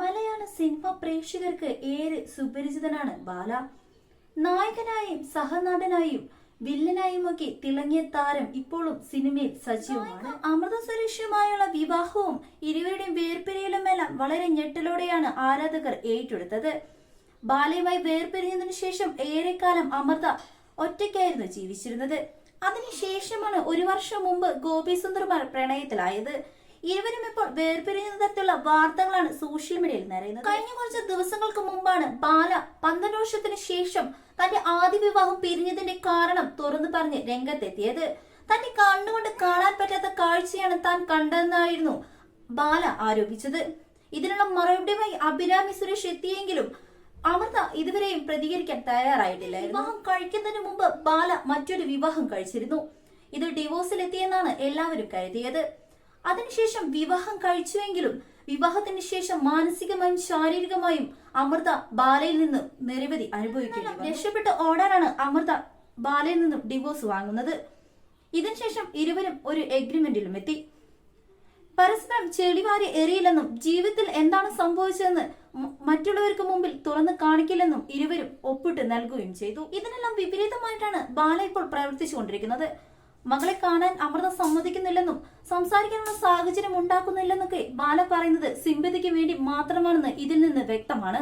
മലയാള cinema പ്രേക്ഷകർക്ക് ഏറെ സുപരിചിതനാണ് ബാല. നായകനായും സഹനടനായും വില്ലനായും ഒക്കെ തിളങ്ങിയ താരം ഇപ്പോഴും സിനിമയിൽ സജീവമാണ്. അമൃത സുരക്ഷയുമായുള്ള വിവാഹവും ഇരുവരുടെയും വേർപിരിയലുമെല്ലാം വളരെ ഞെട്ടലോടെയാണ് ആരാധകർ ഏറ്റെടുത്തത്. ബാലയുമായി വേർപിരിഞ്ഞതിനു ശേഷം ഏറെക്കാലം അമൃത ഒറ്റയ്ക്കായിരുന്നു ജീവിച്ചിരുന്നത്. അതിനുശേഷമാണ് ഒരു വർഷം മുമ്പ് ഗോപി സുന്ദർമാർ പ്രണയത്തിലായത്. ഇരുവരും ഇപ്പോൾ വേർപിരിയുന്ന തരത്തിലുള്ള വാർത്തകളാണ് സോഷ്യൽ മീഡിയയിൽ നിറയുന്നത്. കഴിഞ്ഞ കുറച്ച് ദിവസങ്ങൾക്ക് മുമ്പാണ് ബാല പന്ത്രണ്ട് വർഷത്തിന് ശേഷം തന്റെ ആദ്യ വിവാഹം പിരിഞ്ഞതിന്റെ കാരണം തുറന്നു പറഞ്ഞ് രംഗത്തെത്തിയത്. തന്റെ കണ്ണുകൊണ്ട് കാണാൻ പറ്റാത്ത കാഴ്ചയാണ് താൻ കണ്ടതെന്നായിരുന്നു ബാല ആരോപിച്ചത്. ഇതിനുള്ള മറുപടിയുമായി അഭിരാമി സുരേഷ് എത്തിയെങ്കിലും അമൃത ഇതുവരെയും പ്രതികരിക്കാൻ തയ്യാറായിട്ടില്ല വിവാഹം കഴിക്കുന്നതിന് മുമ്പ് ബാല മറ്റൊരു വിവാഹം കഴിച്ചിരുന്നു. ഇത് ഡിവോഴ്സിലെത്തിയെന്നാണ് എല്ലാവരും കരുതിയത്. അതിനുശേഷം വിവാഹം കഴിച്ചുവെങ്കിലും വിവാഹത്തിന് ശേഷം മാനസികമായും ശാരീരികമായും അമൃത ബാലയിൽ നിന്ന് നിരവധി അനുഭവിക്കുന്നു. രക്ഷപ്പെട്ട് ഓടാനാണ് അമൃത ബാലയിൽ നിന്നും ഡിവോഴ്സ് വാങ്ങുന്നത്. ഇതിനുശേഷം ഇരുവരും ഒരു എഗ്രിമെന്റിലും എത്തി. പരസ്പരം ചെളിവാരി എറിയില്ലെന്നും ജീവിതത്തിൽ എന്താണ് സംഭവിച്ചതെന്ന് മറ്റുള്ളവർക്ക് മുമ്പിൽ തുറന്നു കാണിക്കില്ലെന്നും ഇരുവരും ഒപ്പിട്ട് നൽകുകയും ചെയ്തു. ഇതിനെല്ലാം വിപരീതമായിട്ടാണ് ബാല ഇപ്പോൾ പ്രവർത്തിച്ചുകൊണ്ടിരിക്കുന്നത്. മകളെ കാണാൻ അമൃത സമ്മതിക്കുന്നില്ലെന്നും സംസാരിക്കാനുള്ള സാഹചര്യം ഉണ്ടാക്കുന്നില്ലെന്നൊക്കെ ബാല പറയുന്നത് സിമ്പതിക്ക് വേണ്ടി മാത്രമാണെന്ന് ഇതിൽ നിന്ന് വ്യക്തമാണ്.